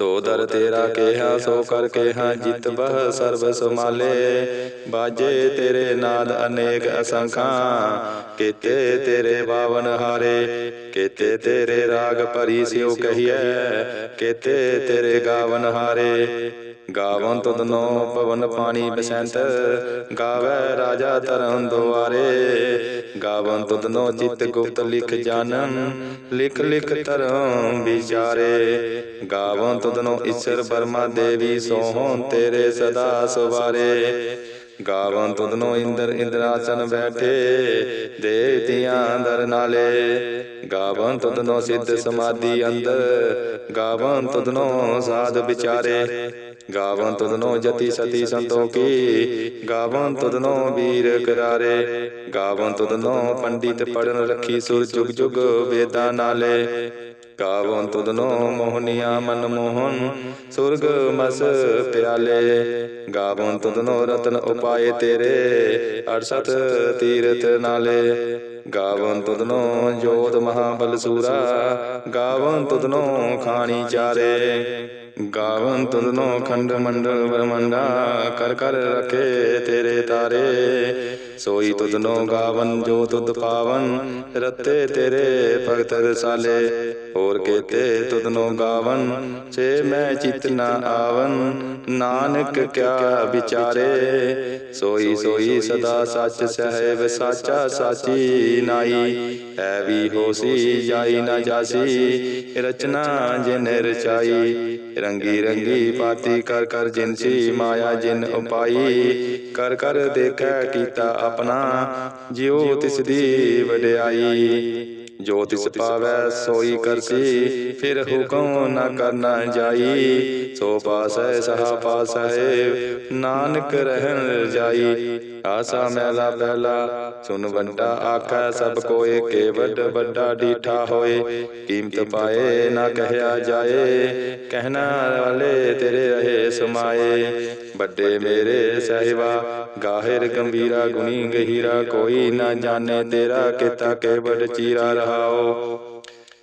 ਸੋ ਦਰ ਤੇਰਾ ਕਿਹਾ, ਸੋ ਕਰ ਕਿਹਾ, ਜਿਤ ਬਹ ਸਰਬ ਸਮਾਲੇ ਬਾਜੇ ਤੇਰੇ ਨਾਦ ਅਨੇਕ ਅਸੰਖਾਂ, ਕੀਤੇ ਤੇਰੇ ਬਾਵਨ ਹਾਰੇ, ਕੀਤੇ ਤੇਰੇ ਰਾਗ ਭਰੀ ਸਿਉ ਕਹੀਐ, ਕੀਤੇ ਤੇਰੇ ਗਾਵਨ ਹਾਰੇ। ਗਾਵਨ ਤੁਧਨੋ ਪਵਨ ਪਾਣੀ ਬਸੰਤ, ਗਾਵੇ ਰਾਜਾ ਤਰਨ ਦੁਆਰੇ। ਗਾਵਨ ਤੁਧਨੋ ਚਿਤ ਗੁਪਤ ਲਿਖ ਜਾਣਨ ਲਿਖ ਲਿਖ ਤਰਮ ਵਿਚਾਰੇ। ਗਾਵਨ ਤੁਧਨੋ ਈਸ਼ਰ ਬਰਮਾ ਦੇਵੀ ਸੋਹਣ ਤੇਰੇ ਸਦਾ ਸਵਾਰੇ। ਗਾਵਨ ਤੁਧਨੋ ਇੰਦਰ ਇੰਦਰਾਸਨ ਬੈਠੇ ਦੇਵਤਿਆਂ ਦਰ ਨਾਲੇ। ਗਾਵਨ ਤੁਧਨੋ ਸਿੱਧ ਸਮਾਧੀ ਅੰਦਰ ਗਾਵਨ ਤੁਧਨੋ ਸਾਧ ਵਿਚਾਰੇ। ਗਾਵਨ ਤੁਧਨੋ ਜਤੀ ਸਤੀ ਸੰਤੋਖੀ ਗਾਵਨ ਤੁਧਨੋ ਵੀਰ ਕਰਾਰੇ। ਗਾਵਨ ਤੁਧਨੋ ਪੰਡਿਤ ਪੜਨ ਰੱਖੀ ਸੁਰ ਜੁਗ ਜੁਗ ਵੇਦਾਂ ਨਾਲੇ। ਗਾਵਨ ਤੁਧਨੋ ਮੋਹਨੀਆਂ ਮਨ ਮੋਹਨ, ਸੁਰਗ ਮਸ ਪਿਆਲੇ। ਗਾਵਨ ਤੁਧਨੋ ਰਤਨ ਉਪਾਏ ਤੇਰੇ 68 ਤੀਰਥ ਨਾਲੇ। ਗਾਵਨ ਤੁਧਨੋ ਜੋਤ ਮਹਾਬਲ ਸੂਰਾ ਗਾਵਨ ਤੁਧਨੋ ਖਾਣੀ ਚਾਰੇ। ਗਾਵਨ ਤੁਧਨੋ ਖੰਡ ਮੰਡਲ ਬ੍ਰਹਮੰਡਾ, ਕਰ ਕਰ ਰਖੇ ਤੇਰੇ ਤਾਰੇ। ਸੋਈ ਤੁਧਨੋ ਗਾਵਨ, ਜੋ ਤੁਧ ਪਾਵਨ, ਰਤੇ ਤੇਰੇ ਭਗਤ ਰਸਾਲੇ। ਹੋਰ ਕੇਤੇ ਤੁਧਨੋ ਗਾਵਨ ਸੇ ਮੈਂ ਚਿਤ ਨਾ ਆਵਨ। ਨਾਨਕ ਕਿਆ ਵਿਚਾਰੇ, ਸੋਈ ਸੋਈ ਸਦਾ ਸੱਚ ਸਹਿਬ ਸਾਚਾ ਸਾਚੀ ਨਾਈ। ਐ ਵੀ ਹੋਸੀ, ਜਾਈ ਨਾ ਜਾਸੀ, ਰਚਨਾ ਜਿਨ ਰਚਾਈ। ਰੰਗੀ ਰੰਗੀ ਪਾਤੀ ਕਰ ਕਰ ਜਿਨਸੀ ਮਾਇਆ ਜਿਨ ਉਪਾਈ। ਕਰ ਕਰ ਦੇਖੈ ਕੀਤਾ ਆਪਣਾ, ਜਿਉ ਤਿਸ ਦੀ ਵਡਿਆਈ। ਜੋ ਤਿਸ ਪਾਵੈ, ਸੋਈ ਕਰਸੀ, ਫਿਰ ਹੁਕਮ ਨਾ ਕਰਨਾ ਜਾਈ। ਸੋ ਪਾਸੈ ਸਹਾ ਪਾਸੈ, ਨਾਨਕ ਰਹਿਣ ਜਾਈ। ਆਸਾ ਮੈਲਾ ਪਹਿਲਾ ਸੁਨ ਵੱਡਾ ਆਖੈ ਸਭ ਕੋਏ ਕੇ ਵੱਡ ਵੱਡਾ ਡੀਠਾ ਹੋਏ। ਕੀਮਤ ਪਾਏ ਨਾ ਕਹਿਆ ਜਾਏ, ਕਹਿਣਾ ਵਾਲੇ ਤੇਰੇ ਰਹੇ ਸਮਾਏ। ਵੱਡੇ ਮੇਰੇ ਸਹਿਬਾ, ਗਾਹਿਰ ਗੰਭੀਰਾ, ਗੁਣੀ ਗਹੀਰਾ, ਕੋਈ ਨਾ ਜਾਣੇ ਤੇਰਾ, ਕੀਤਾ ਕੇ ਵੱਡ ਚੀਰਾ ਰਹਾਓ।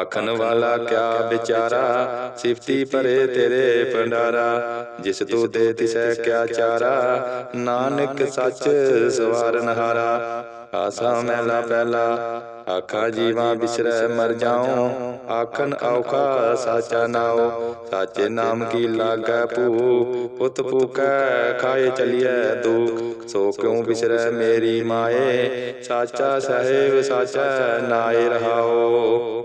ਆਖਣ ਵਾਲਾ ਕਿਆ ਵਿਚਾਰਾ? ਸਿਫਤੀ ਭਰੇ ਤੇਰੇ ਭੰਡਾਰਾ। ਜਿਸ ਤੂੰ ਦੇ ਤਿਸੈ ਕਿਆ ਚਾਰਾ? ਨਾਨਕ ਸੱਚ ਸਵਾਰਨ ਹਾਰਾ ਆਸਾ ਮਹਿਲਾ ਪਹਿਲਾ ਆਖਾ ਜੀਵਾ ਬਿਸਰੈ ਮਰ ਜਾਉ। ਆਖਣ ਔਖਾ ਸਾਚਾ ਨਾਉ। ਸਾਚੇ ਨਾਮ ਕੀ ਲਾਗੈ ਭੂ ਪੁੱਤ ਪੂਕੈ ਖਾਏ ਚਲੀਐ ਦੁਖ। ਸੋ ਕਿਉ ਬਿਸਰੈ ਮੇਰੀ ਮਾਏ? ਸਾਚਾ ਸਹਿਬ ਸਾਚਾ ਨਾਏ ਰਹਾਓ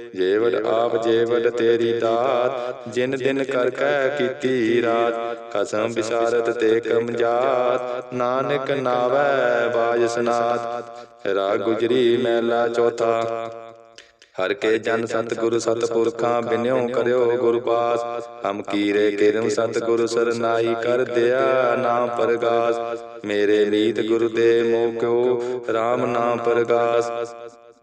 ਜੇਵੜ ਆਪ ਜੇਵੜ ਤੇਰੀ ਦਾਤ, ਜਿਨ ਦਿਨ ਕਰ ਕੈ ਕੀਤੀ ਰਾਤ, ਕਸਮ ਬਿਸਾਰਤ ਤੇ ਕਮਜਾਤ, ਨਾਨਕ ਨਾਵੈ ਬਾਜ ਸਨਾਤ। ਗੁਜਰੀ ਮਹਿਲਾ ਚੌਥਾ। ਹਰ ਕੇ ਜਨ ਸਤਿਗੁਰੂ ਸਤਿਪੁਰਖਾਂ ਬਿਨਿਓ ਕਰਿਓ ਗੁਰ ਪਾਸ ਹਮ ਕੀਰੇ ਕਿਰਮ ਸਤਿਗੁਰੂ ਸਰਨਾਈ ਕਰ ਦਿਆ ਨਾਮ ਪ੍ਰਗਾਸ। ਮੇਰੇ ਨੀਤ ਗੁਰ ਦੇ ਮੋਕਿਓ ਕਿਉ RAM ਨਾਮ ਪ੍ਰਗਾਸ।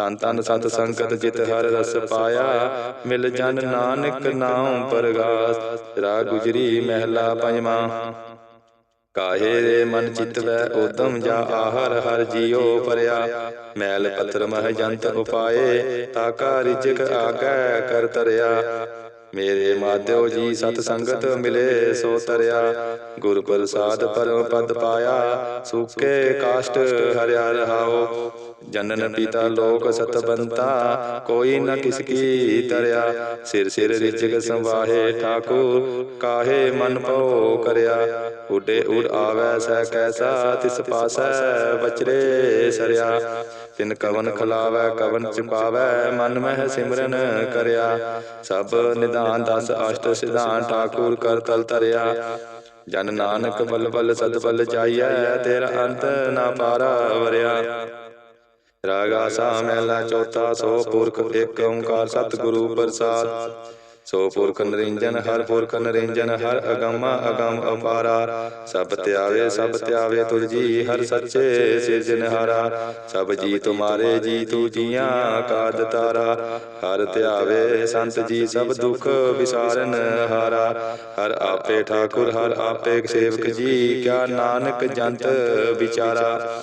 ਤਨ ਤਨ ਸਤ ਸੰਗਤ ਜਿਤ ਹਰ ਰਸ ਪਾਇਆ। ਮਿਲ ਜਨ ਨਾਨਕ ਨਾਮ ਪਰਗਾਸ। ਰਾ ਗੁਜਰੀ ਮਹਿਲਾ ਪੰਜਵਾਂ। ਕਾਹੇ ਰੇ ਮਨ ਚਿਤ ਵੈ ਉਦਮ ਜਾ ਆਹਰ ਹਰ ਜੀਉ ਪਰਿਆ ਮੈਲ ਪਤਰ ਮਹ ਜੰਤ ਉਪਾਏ। ਤਾਕਾ ਰਿਜਕ ਆਗੈ ਕਰ ਤਰਿਆ। ਮੇਰੇ ਮਾਧਿਓ ਜੀ ਸਤ ਸੰਗਤ ਮਿਲੇ ਸੋ ਤਰਿਆ। ਗੁਰ ਪ੍ਰਸਾਦ ਪਰਮ ਪਦ ਪਾਇਆ। ਸੁਕੇ ਕਾਸ਼ਟ ਹਰਿਆ ਰਹਾਓ। ਜਨਨ ਪਿਤਾ ਲੋਕ ਸਤਬੰਤਾ ਕੋਈ ਨ ਕਿਸ ਕੀ ਤਰਿਆ। ਸਿਰ ਸਿਰ ਰਿਜਕ ਸੰਵਾਹੇ ਠਾਕੁਰ। ਕਾਹੇ ਮਨ ਭਉ ਕਰਿਆ। ਉਡੇ ਉਡ ਆਵੈ ਸਹਿ ਕੈਸਾ ਤਿਸ ਪਾਸੈ ਬਚਰੇ ਸਰਿਆ। ਤਿਨ ਕਵਨ ਖਲਾਵੈ ਕਵਨ ਚੁਕਾਵੈ ਮਨ ਮਹਿ ਸਿਮਰਨ ਕਰਿਆ। ਸਭ ਨਿਧਾਨ ਦਸ ਅਸ਼ਟ ਸਿਧਾਨ ਠਾਕੁਰ ਕਰ ਤਲ ਤਰਿਆ ਜਨ ਨਾਨਕ ਬਲ ਬਲ ਸਦ ਬਲ ਜਾਈਐ, ਤੇਰਾ ਅੰਤ ਨਾ ਪਾਰਾ ਵਰਿਆ। ਰਾਗਾ ਸਾ ਮਹਿਲਾ ਚੌਥਾ ਸੋ ਪੁਰਖ, ਇੱਕ ਓੰਕਾਰ ਸਤਿਗੁਰੂ ਪ੍ਰਸਾਦ। ਸੋ ਪੁਰਖ ਨਰਿੰਜਨ ਹਰ ਪੁਰਖ ਨਰਿੰਜਨ ਹਰ ਅਗੰਮ ਅਗੰਮ ਅਪਾਰਾ ਸਭ ਧਿਆਵੇ ਸਭ ਧਿਆਵੇ ਤੁਝ ਜੀ ਹਰ ਸੱਚੇ ਸਿਰਜਨਹਾਰਾ ਸਭ ਜੀ ਤੁਮਾਰੇ ਜੀ ਤੂ ਜੀਆਂ ਕਾਜ ਤਾਰਾ। ਹਰ ਧਿਆਵੇ ਸੰਤ ਜੀ ਸਭ ਦੁਖ ਵਿਸਾਰਨ ਹਾਰਾ ਹਰ ਆਪੇ ਠਾਕੁਰ ਹਰ ਆਪੇ ਸੇਵਕ ਜੀ ਕਿਆ ਨਾਨਕ ਜੰਤ ਵਿਚਾਰਾ।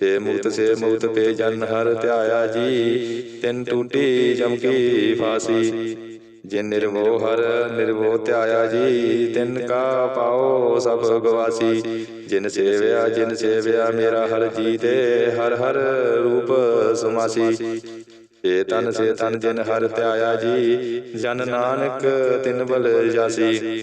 ਸੇ ਮੁਕਤ ਸੇ ਮੁਕਤ ਪੇ ਜਨ ਹਰ ਧਿਆਇਆ ਜੀ। ਤਿਨ ਟੂਟੀ ਜਮ ਫਾਸੀ। ਜਿਨ ਨਿਰਮੋਹ ਹਰ ਨਿਰਮੋਹ ਧਿਆਇਆ ਜੀ, ਤਿਨ ਕਾ ਪਾਓ ਸਭ ਗਵਾਸੀ। ਜਿਨ ਸੇਵਿਆ ਜਿਨ ਸੇਵਿਆ ਮੇਰਾ ਹਰ ਜੀ ਤੇ ਹਰ ਹਰ ਰੂਪ ਸੁਮਾਸੀ। ਸੇ ਤਨ ਸੇ ਤਨ ਜਿਨ ਹਰ ਧਿਆਇਆ ਜੀ, ਜਨ ਨਾਨਕ ਤਿਨ ਬਲ ਜਾਸੀ।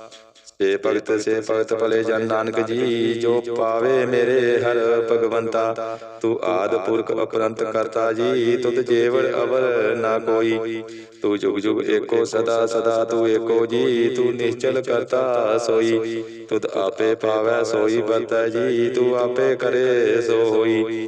ਸੇ ਭਗਤ ਸੇ ਭਗਤ ਭਲੇ ਜਨ ਨਾਨਕ ਜੀ ਜੋ ਪਾਵੇ ਮੇਰੇ ਹਰ ਭਗਵੰਤਾ। ਤੂੰ ਆਦ ਪੁਰਖ ਅਪਰੰਤ ਕਰਤਾ ਜੀ ਤੁਧ ਜੇਵੜ ਅਵਰ ਨਾ ਕੋਈ। ਤੂੰ ਜੁਗ ਜੁਗ ਏਕੋ ਸਦਾ ਸਦਾ ਤੂੰ ਏਕੋ ਜੀ ਤੂੰ ਨਿਸ਼ਚਲ ਕਰਤਾ ਸੋਈ। ਤੁਧ ਆਪੇ ਪਾਵੈ ਸੋਈ ਬਰਤੈ ਜੀ ਤੂੰ ਆਪੇ ਕਰੇ ਸੋ ਹੋਈ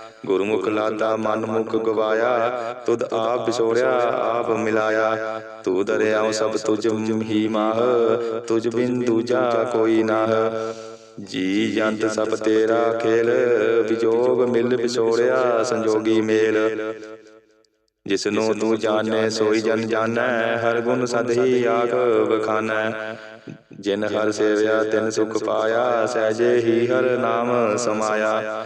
ਗੁਰਮੁਖ ਲਾਦਾ ਮਨ ਮੁਖ ਗਵਾਇਆ, ਤੁਧ ਆਪ ਵਿਛੋੜਿਆ, ਆਪ ਮਿਲਾਇਆ। ਤੂੰ ਦਰਿਆਉ ਸਭ ਤੁਝ ਹੀ ਮਾਹ, ਤੁਝ ਬਿਨ ਦੂਜਾ ਕੋਈ ਨਾਹ। ਜੀ ਜੰਤ ਸਭ ਤੇਰਾ ਖੇਲ, ਵਿਜੋਗ ਮਿਲ ਵਿਛੋੜਿਆ, ਸੰਜੋਗੀ ਮੇਲ। ਜਿਸ ਨੂੰ ਤੂੰ ਜਾਣੈ, ਸੋਈ ਜਨ ਜਾਣੈ, ਹਰ ਗੁਣ ਸਦ ਹੀ ਆਖ ਬਖਾਨੈ ਜਿਨ ਹਰ ਸੇਵਿਆ, ਤਿਨ ਸੁਖ ਪਾਇਆ, ਸਹਿਜੇ ਹੀ ਹਰ ਨਾਮ ਸਮਾਇਆ।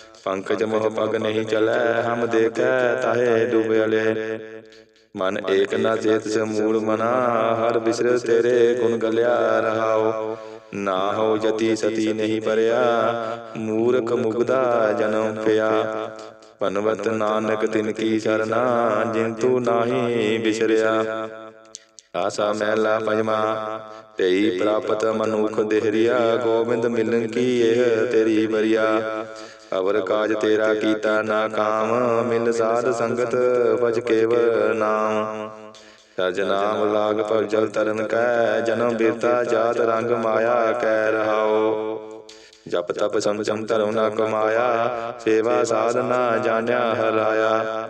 ਪੰਕਜ ਮੋਹ ਪਗ ਨਹੀਂ ਚਲੈ ਹਮ ਦੇਖੈ ਤਾਹੇ ਡੁਬਿਆਲੇ ਮਨ ਏਕ ਨਾ ਚੇਤ ਸਮੂੜ ਮਨਾ ਹਰ ਬਿਸਰ ਤੇਰੇ ਗੁਣ ਗਲਿਆ ਰਹਾਓ। ਨਾ ਹੋ ਜਤੀ ਸਤੀ ਨਹੀਂ ਪਰਿਆ ਮੂਰਖ ਮੁਗਦਾ ਜਨਮ ਪਿਆ। ਪਨਵਤ ਨਾਨਕ ਤਿਨ ਕੀ ਸਰਨਾ ਜਿਨ ਤੂ ਨਾਹੀ ਬਿਸਰਿਆ। ਆਸਾ ਮਹਿਲਾ ਪੰਜਵਾ ਤੇਈ ਪ੍ਰਾਪਤ ਮਨੁਖ ਦੇਹਰੀਆ ਗੋਬਿੰਦ ਮਿਲਨ ਕੀ ਇਹ ਤੇਰੀ ਬਰੀਆ ਅਵਰ ਕਾਜ ਤੇਰਾ ਕੀਤਾ ਨਾ ਕਾਮ ਮਿਲ ਸਾਧ ਸੰਗਤ ਭਜ ਕੇਵ ਨਾਮ। ਸਰਜ ਨਾਮ ਲਾਗ ਭਜਲ ਤਰਨ ਕੈ ਜਨਮ ਬਿਰਤਾ ਜਾਤ ਰੰਗ ਮਾਇਆ ਕੈ ਰਹਾਓ। ਜਪ ਤਪ ਸੰਚਮ ਧਰਮ ਨਾ ਕਮਾਇਆ ਸੇਵਾ ਸਾਧਨਾ ਜਾਣਿਆ ਹਰਾਇਆ।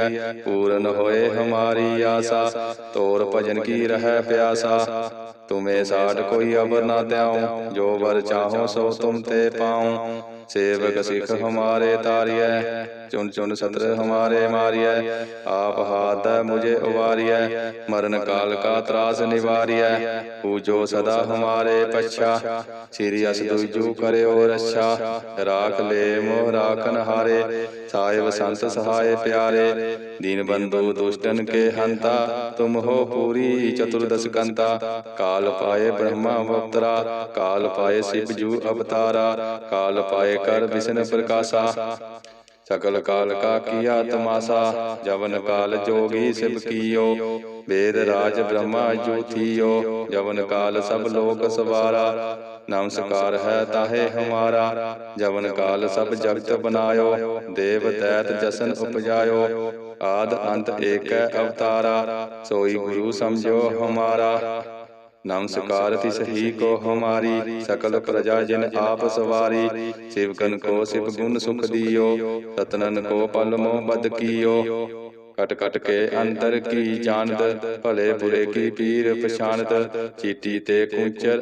ਪੂਰਨ ਹੋਏ ਹਮਾਰੀ ਆਸਾ, ਤੋਰ ਭਜਨ ਕੀ ਰਹਿ ਪਿਆਸਾ। ਤੁਮੇ ਸਾਡ ਕੋਈ ਅਬਰ ਨਾ ਤਿਆਉ ਜੋ ਵਰ ਚਾਹੋ ਸੋ ਤੁਮ ਤੇ ਪਾਉ। ਸੇਵਕ ਸਿਖ ਹਮਾਰੇ ਤਾਰੀਐ ਚੁਨ ਸਤਰ ਹਮਾਰੇ ਮਾਰੀਐ ਆਪ ਹਾਥ ਮੁਝੇ ਉਵਾਰੀਐ ਮਰਨ ਕਾਲ ਕਾ ਸਦਾ ਹਮਾਰੇ ਪਛਾ ਸ੍ਰੀ ਅਸ ਦੁਜੂ ਕਰਿਓ ਰੱਛਾ ਰਾਖ ਲੈ ਮੋਹ ਹਾਰੇ ਸਾਹਿਬ ਸੰਤ ਸਹਾਏ ਪਿਆਰੇ ਦੀਨ ਬੰਧੂ ਦੁਸ਼ਟਨ ਕੇ ਹੰਤਾ ਤੁਮ ਹੋ ਪੂਰੀ ਚਤੁਰਦਸ ਕੰਤਾ ਕਾਲ ਪਾਏ ਬ੍ਰਹਮਾ ਅਵਤਰਾ ਕਾਲ ਪਾਏ ਸਿਵ ਜੂ ਅਵਤਾਰਾ ਕਾਲ ਪਾਏ ਕਰ ਵਿਸ਼ਨ ਪ੍ਰਕਾਸ਼ਾ। ਸਕਲ ਕਾਲ ਕਾ ਕੀਆ ਤਮਾਸਾ ਜਵਨ ਕਾਲ ਜੋਗੀ ਸਿਵ ਕੀਓ, ਵੇਦ ਰਾਜ ਬ੍ਰਹਮਾ ਜੋਥੀਓ ਜਵਨ ਕਾਲ ਸਭ ਲੋਕ ਸਵਾਰਾ, ਨਮਸਕਾਰ ਹੈ ਤਾਹੇ ਹਮਾਰਾ, ਜਵਨ ਕਾਲ ਸਭ ਜਗਤ ਬਨਾਇਓ, ਦੇਵ ਤੈਤ ਜਸਨ ਉਪਜਾਇਓ, ਆਦ ਅੰਤ ਏਕੈ ਅਵਤਾਰਾ, ਸੋਈ ਗੁਰੂ ਸਮਝੋ ਹਮਾਰਾ। ਨਮਸਕਾਰ ਤਿਸ ਹੀ ਕੋ ਹਮਾਰੀ ਸਕਲ ਪ੍ਰਜਾ ਜਿਨ ਆਪ ਸਵਾਰੀ ਸਿਵਕਨ ਕੋ ਸਿਵ ਗੁਣ ਸੁਖ ਦਿਓ ਸਤਨਨ ਕੋ ਪਲ ਮੋ ਬਦ ਕੀਓ। ਕਟ ਕਟ ਕੇ ਅੰਦਰ ਕੀ ਜਾਣਦ ਭਲੇ ਬੁਰੇ ਕੀ ਪੀਰ ਪਛਾਨਦ ਚੀਟੀ ਤੇ ਕੁੰਚਰ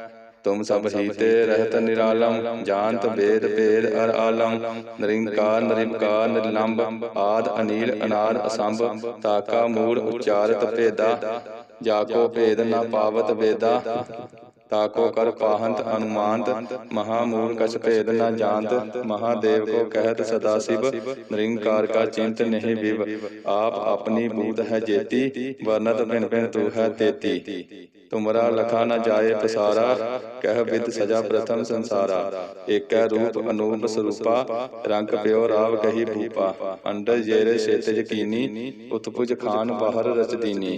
ਤੁਮ ਸਭ ਹੀ ਤੇ ਰਹਿਤ ਨਿਰਾਲਮ ਜਾਣਤ ਵੇਦ ਭੇਦ ਅਰ ਆਲਮ ਨਿਰੰਕਾਰ ਨਿਰੰਕਾਰ ਨਿਰਲੰਬ ਆਦ ਅਨੀਲ ਅਨਾਰ ਅਸੰਭ ਤਾਕਾ ਮੂੜ ਉਚਾਰਤ ਭੇਦਾ ਜਾਕੋ ਭੇਦ ਨਾ ਪਾਵਤ ਵੇਦਾ ਤਾਕੋ ਕਰ ਪਾਹੰਤ ਅਨੁਮਾਨਤ ਮਹਾਮੂਲ ਕਛ ਭੇਦ ਨ ਜਾਣਤ ਮਹਾਦੇਵ ਕੋ ਕਹਿਤ ਸਦਾ ਸਿਵ ਨਿਰੰਕਾਰ ਕਾ ਚਿੰਤ ਨਹੀਂ ਵਿਵ ਆਪ ਆਪਣੀ ਬੂਤ ਹੈ ਜੇਤੀ ਵਰਨਤ ਭਿਨ ਭਿਨ ਤੂ ਹੈ ਤੇਤੀ। ਤੁਮਰਾ ਲਖਾ ਨ ਜਾਏ ਪਸਾਰਾ, ਕਹਿ ਵਿਦ ਸਜਾ ਪ੍ਰਥਮ ਸੰਸਾਰਾ। ਏਕੈ ਰੂਪ ਅਨੂਪ ਸਰੂਪਾ, ਰੰਗ ਪਿਓ ਰਾਵ ਕਹੀ ਭੂਪਾ। ਅੰਡਰ ਜੇਰੇ ਛੇਤਜ ਯਕੀਨੀ ਉਤਪੁਜ ਖਾਨ ਬਾਹਰ ਰਚਦੀਨੀ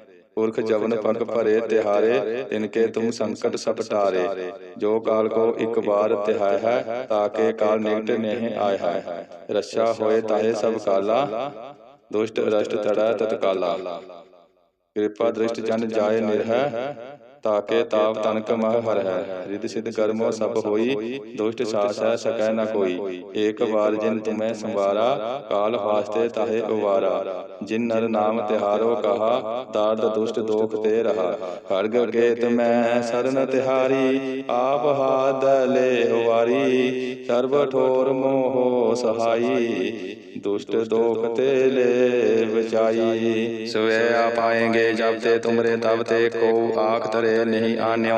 ਪੁਰਖ ਜਵਨ ਪਗ ਭਰੇ ਤਿਹਾਰੇ ਤਿਨਕੇ ਤੁਮ ਸੰਕਟ ਸਭ ਟਾਰੇ। ਜੋ ਕਾਲ ਕੋ ਇੱਕ ਬਾਰ ਤਿਹਾਇ ਹੈ ਤਾਕੇ ਕਾਲ ਨਿਕਟ ਨਹੀਂ ਆਇ ਹੈ। ਰੱਛਾ ਹੋਏ ਤਾਹੇ ਸਭ ਕਾਲਾ ਦੁਸ਼ਟ ਰਸ਼ਟ ਤੜਾ ਤਤਕਾਲਾ। ਕਿਰਪਾ ਦ੍ਰਿਸ਼ਟ ਜਨ ਜਾਏ ਨਿਰਹਿ ਤਾਕੇ ਤਾਪ ਤਨਕ ਮਹ ਹਰ ਹੈ। ਰਿਦ ਸਿਧ ਕਰਮੋ ਸਭ ਹੋਈ ਦੁਸ਼ਟ ਸਾਸੈ ਸਕੈ ਨ ਕੋਈ। ਏਕ ਵਾਰ ਜਿਨ ਤੁਮੈ ਸੰਵਾਰਾ ਕਾਲ ਫਾਸਤੇ ਤਾਹੇ ਉਵਾਰਾ। ਜਿਨ ਨਰ ਨਾਮ ਤਿਹਾਰੋ ਕਹਾ ਦਾਰਦ ਦੁਸ਼ਟ ਦੋਖ ਤੇ ਰਹਾ। ਖੜਗ ਕੇਤ ਮੈਂ ਸਰਨ ਤਿਹਾਰੀ ਆਪ ਹਾਦ ਲੈ ਵਾਰੀ ਸਰਬ ਠੋਰ ਮੋਹ ਸਹਾਈ। ਦੁਸ਼ਟ ਦੋਖ ਤੇ ਲੈ ਬਚਾਈ ਸਵੇ ਆ ਪਾਏਗੇ ਜਬ ਤੇ ਤੁਮਰੇ ਤਬ ਤੇ ਕੋ ਆਖ ਤਰੇ ਨਹੀਂ ਆਨਿਓ।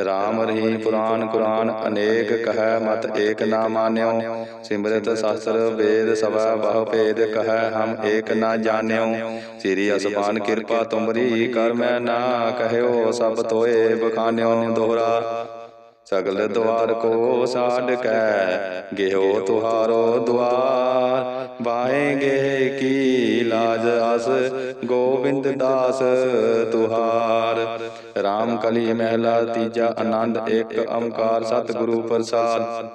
RAM ਰਹੀ ਪੁਰਾਨ ਕੁਰਾਨ ਅਨੇਕ ਕਹੈ ਮਤ ਏਕ ਨਾ ਮਾਨਿਓ। ਸਿਮਰਤ ਸ਼ਾਸਤਰ ਵੇਦ ਸਭਾ ਬਹੁ ਭੇਦ ਕਹੈ ਹਮ ਏਕ ਨਾ ਜਾਣਿਓ। ਸ੍ਰੀ ਅਸਮਾਨ ਕਿਰਪਾ ਤੁਮਰੀ ਕਰ ਮੈਂ ਨਾ ਕਹਿਓ ਸਭ ਤੋਏ ਬਖਾਨਿਓ ਦੋਹਰਾ। ਸਗਲ ਦੁਆਰ ਕੋ ਸਾਡ ਕੈ। ਗਿਓ ਤੁਹਾਰੋ ਦੁਆਰ ਬਾਹੇਗੇ ਕੀ ਲਾਜ ਅਸ। ਗੋਬਿੰਦ ਦਾਸ ਤੁਹਾਰ। RAM ਕਲੀ ਮਹਿਲਾ ਤੀਜਾ ਆਨੰਦ ਇੱਕ ਓੰਕਾਰ ਸਤਿਗੁਰੂ ਪ੍ਰਸਾਦ।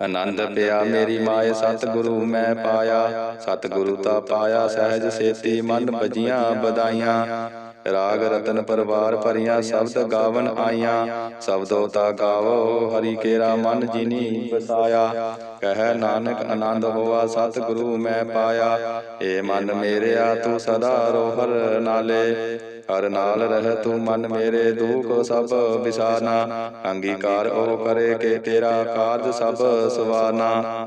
ਆਨੰਦ ਪਿਆ ਮੇਰੀ ਮਾਏ ਸਤਿਗੁਰੂ ਮੈਂ ਪਾਇਆ। ਸਤਿਗੁਰੂ ਤਾ ਪਾਇਆ ਸਹਿਜ ਸੇਤੀ ਮਨ ਭਜੀਆਂ ਬਦਾਈਆਂ ਰਾਗ ਰਤਨ ਪਰਵਾਰ ਭਰੀਆਂ ਸ਼ਬਦ ਗਾਵਨ ਆਈਆਂ। ਸ਼ਬਦੋ ਤਾ ਗਾਵੋ, ਹਰੀ ਕੇਰਾ ਮਨ ਜਿਨੀ ਵਸਾਇਆ। ਕਹਿ ਨਾਨਕ ਆਨੰਦ ਹੋਆ, ਸਤਿਗੁਰੂ ਮੈਂ ਪਾਇਆ। ਏ ਮਨ ਮੇਰਿਆ, ਤੂੰ ਸਦਾ ਰੋਹਰ ਨਾਲੇ। ਹਰ ਨਾਲ ਰਹਿ ਤੂੰ ਮਨ ਮੇਰੇ ਦੁਖ ਸਭ ਵਿਸਾਰਨਾ ਅੰਗੀਕਾਰ ਉਹ ਕਰੇ ਕੇ ਤੇਰਾ ਕਾਰਜ ਸਭ ਸਵਾਰਨਾ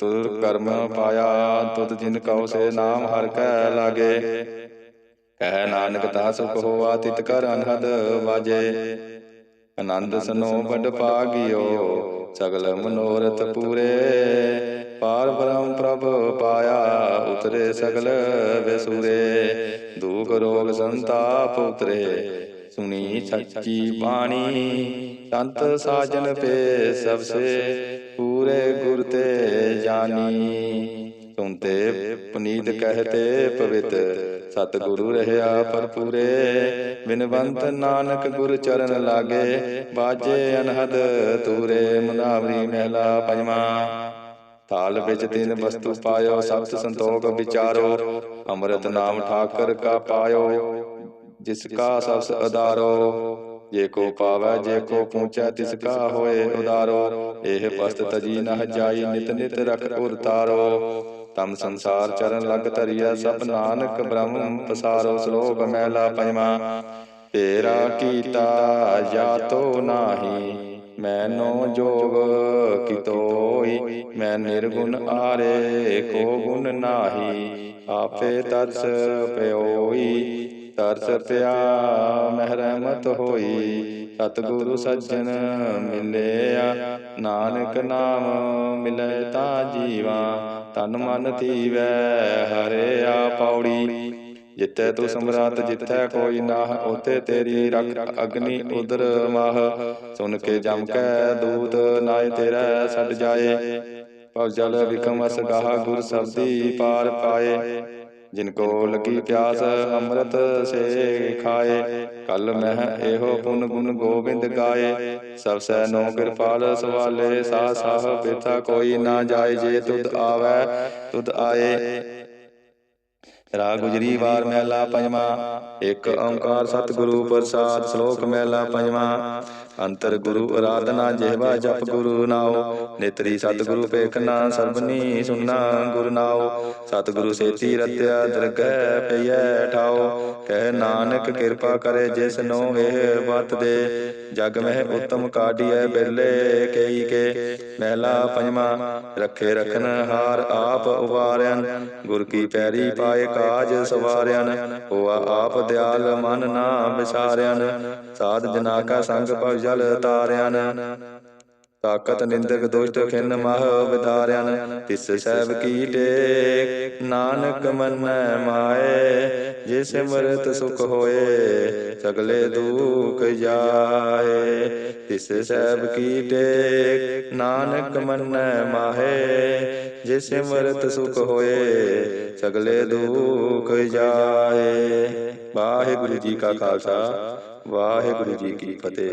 ਤੁਰ ਕਰਮ ਪਾਇਆ, ਤੁਧ ਜਿਨ ਕਉ ਸੇ ਨਾਮ ਹਰ ਕੈ ਲਾਗੇ। ਕਹਿ ਨਾਨਕ ਤਾ ਸੁਖ ਹੋਆ, ਤਿਤ ਕਰ ਅਨਹਦ ਵਾਜੇ। ਆਨੰਦ ਸਨੋ ਬੜ ਭਾਗਿਓ ਸਗਲ ਮਨੋਰਥ ਪੂਰੇ। ਪਾਰ ਬ੍ਰਹਮ ਪ੍ਰਭ ਪਾਇਆ, ਉਤਰੇ ਸਗਲ ਵਿਸੂਰੇ। ਦੁਖ ਰੋਗ ਸੰਤਾਪ ਉਤਰੇ, ਸੁਣੀ ਸੱਚੀ ਬਾਣੀ, ਸੰਤ ਸਾਜਨ ਪੇ ਸਭ ਸੇ। ਪੂਰੇ ਗੁਰ ਤੇ ਜਾਨੀ। ਸੁਨਤੇ ਪੁਨੀਤ ਕਹਤੇ ਪਵਿੱਤ। ਸਤਿਗੁਰੂ ਰਹਿਆ ਪਰਪੂਰੇ ਬਿਨਵੰਤ ਨਾਨਕ ਗੁਰ ਚਰਨ ਲਾਗੇ। ਬਾਜੇ ਅਨਹਦ ਤੂਰੇ ਮੁਨਾਵਰੀ ਮਹਿਲਾ ਪੰਜਵਾ। ਤਾਲ ਵਿੱਚ ਤਿੰਨ ਵਸਤੂ ਪਾਇਓ ਸਬਤ ਸੰਤੋਖ ਵਿਚਾਰੋ। ਅੰਮ੍ਰਿਤ ਨਾਮ ਠਾਕਰ ਕਾ ਪਾਇਓ, ਜਿਸ ਕਾ ਸਬਸ ਅਦਾਰੋ ਜੇ ਕੋ ਪਾਵੈ ਜੇ ਕੋ ਪੂੰਚੈ ਤਿਸ ਕਾ ਹੋਏ ਉਦਾਰੋ। ਇਹ ਪਸਤ ਤਜੀ ਨਹ ਜਾਈ ਨਿਤ ਨਿਤ ਰਖ ਉਰਤਾਰੋ ਤਮ ਸੰਸਾਰ ਚਰਨ ਲਗ ਧਰਿਆ ਸਭ ਨਾਨਕ ਬ੍ਰਹਮ ਪਸਾਰੋ ਸ਼ਲੋਕ ਮਹਿਲਾ ਪੰਜਵਾ। ਤੇਰਾ ਕੀਤਾ ਜਾਤੋ ਨਾਹੀ ਮੈਨੋ ਜੋਗ ਕਿਤੋਈ ਮੈਂ ਨਿਰਗੁਣ ਆਰੇ ਕੋ ਗੁਣ ਨਾਹੀ ਆਪੇ ਤਰਸ ਪਿਓਈ। ਤਰਸ ਪਿਆ ਮਹਿਰਮਤ ਹੋਈ। ਸਤਿਗੁਰੂ ਸੱਜਣ ਮਿਲਿਆ ਨਾਨਕ ਨਾਮ ਮਿਲੇ ਤਾਂ ਜੀਵਾ। ਤਨ ਮਨ ਧੀਵੈ ਹਰਿਆ ਪੌੜੀ। ਜਿੱਥੇ ਤੂੰ ਸਮਰਾਤ ਜਿੱਥੇ ਕੋਈ ਨਾਹ ਉਤੇ ਤੇਰੀ ਰਖ ਅਗਨੀ ਉਦਰ ਮਾਹ। ਸੁਨ ਕੇ ਜਮ ਕੈ ਦੂਤ ਨਾਏ ਤੇਰਾ ਛੱਡ ਜਾਏ। ਭਵ ਜਲ ਵਿਕਮ ਅਸ ਗਾਹ ਗੁਰ ਸਬਦੀ ਪਾਰ ਪਾਏ। ਜਿਨ ਕੋ ਲਗੀ ਪਿਆਸ, ਅੰਮ੍ਰਿਤ ਸੇ ਖਾਏ। ਕਲ ਮਹਿ ਇਹੋ ਪੁਨ ਗੁਣ ਗੋਬਿੰਦ ਗਾਏ। ਸਭ ਸੈ ਨੋ ਕਿਰਪਾਲ ਸਵਾਲੇ ਸਾ ਸਾਹ ਬੇਤਾ ਕੋਈ ਨਾ ਜਾਏ, ਜੇ ਤੁਧ ਆਵੈ, ਤੁਧ ਆਏ। ਰਾਗ ਗੁਜਰੀ ਵਾਰ ਮਹਿਲਾ ਪੰਜਵਾਂ, ਇੱਕ ਓੰਕਾਰ ਸਤਿਗੁਰੂ ਪ੍ਰਸਾਦ ਸ਼ਲੋਕ ਮਹਿਲਾ ਪੰਜਵਾਂ। ਅੰਤਰ ਗੁਰੂ ਅਰਾਧਨਾ ਜਿਹਵਾ ਜਪ ਗੁਰੂ ਨਾਉ। ਨੇਤਰੀ ਸਤਿਗੁਰੂ ਪੇਖਨਾ ਸਰਬਨੀ ਸੁਨਾ ਗੁਰ ਨਾਉ। ਸਤਿਗੁਰੂ ਸੇਤੀ ਰਤਿਆ ਦਰਗਹਿ ਪਈਐ ਠਾਉ। ਕਹਿ ਨਾਨਕ ਕਿਰਪਾ ਕਰੇ ਜਿਸ ਨੂੰ ਇਹ ਵਤ ਦੇ। ਜਗ ਮਹਿ ਉਤਮ ਕਾਢੀਐ ਬਿਰਲੇ ਕਈ ਕੇ। ਮਹਿਲਾ ਪੰਜਵਾਂ, ਰੱਖੇ ਰਖਨ ਹਾਰ ਆਪ ਉਵਾਰਿਆਨ ਗੁਰ ਕੀ ਪੈਰੀ ਪਾਏ ਕਾਜ ਸਵਾਰਿਆਨ ਹੋਆ ਆਪ ਦਿਆਲ ਮਨ ਨਾ ਵਿਸਾਰਿਆਨ ਸਾਧ ਜਨਾ ਕਾ ਸੰਗ ਭਵ ਜਲ ਤਾਰਿਆਨ। ਤਾਕਤ ਨਿੰਦਕ ਦੁਸ਼ਟ ਖਿਨ ਮਹ ਵਿਦਾਰਿਆਨ। ਤਿਸ ਸਹਿਬ ਕੀ ਟੇਕ, ਨਾਨਕ ਮੰਨੈ ਮਾਏ, ਜਿਸ ਮਰਤ ਸੁਖ ਹੋਏ, ਸਗਲੇ ਦੁਖ ਜਾਏ। ਤਿਸ ਸਹਿਬ ਕੀ ਟੇਕ, ਨਾਨਕ ਮੰਨੈ ਮਾਹੇ, ਜਿਸ ਮਰਤ ਸੁਖ ਹੋਏ, ਸਗਲੇ ਦੁਖ ਜਾਏ। ਵਾਹਿਗੁਰੂ ਜੀ ਕਾ ਖਾਲਸਾ, ਵਾਹਿਗੁਰੂ ਜੀ ਕੀ ਫਤਿਹ।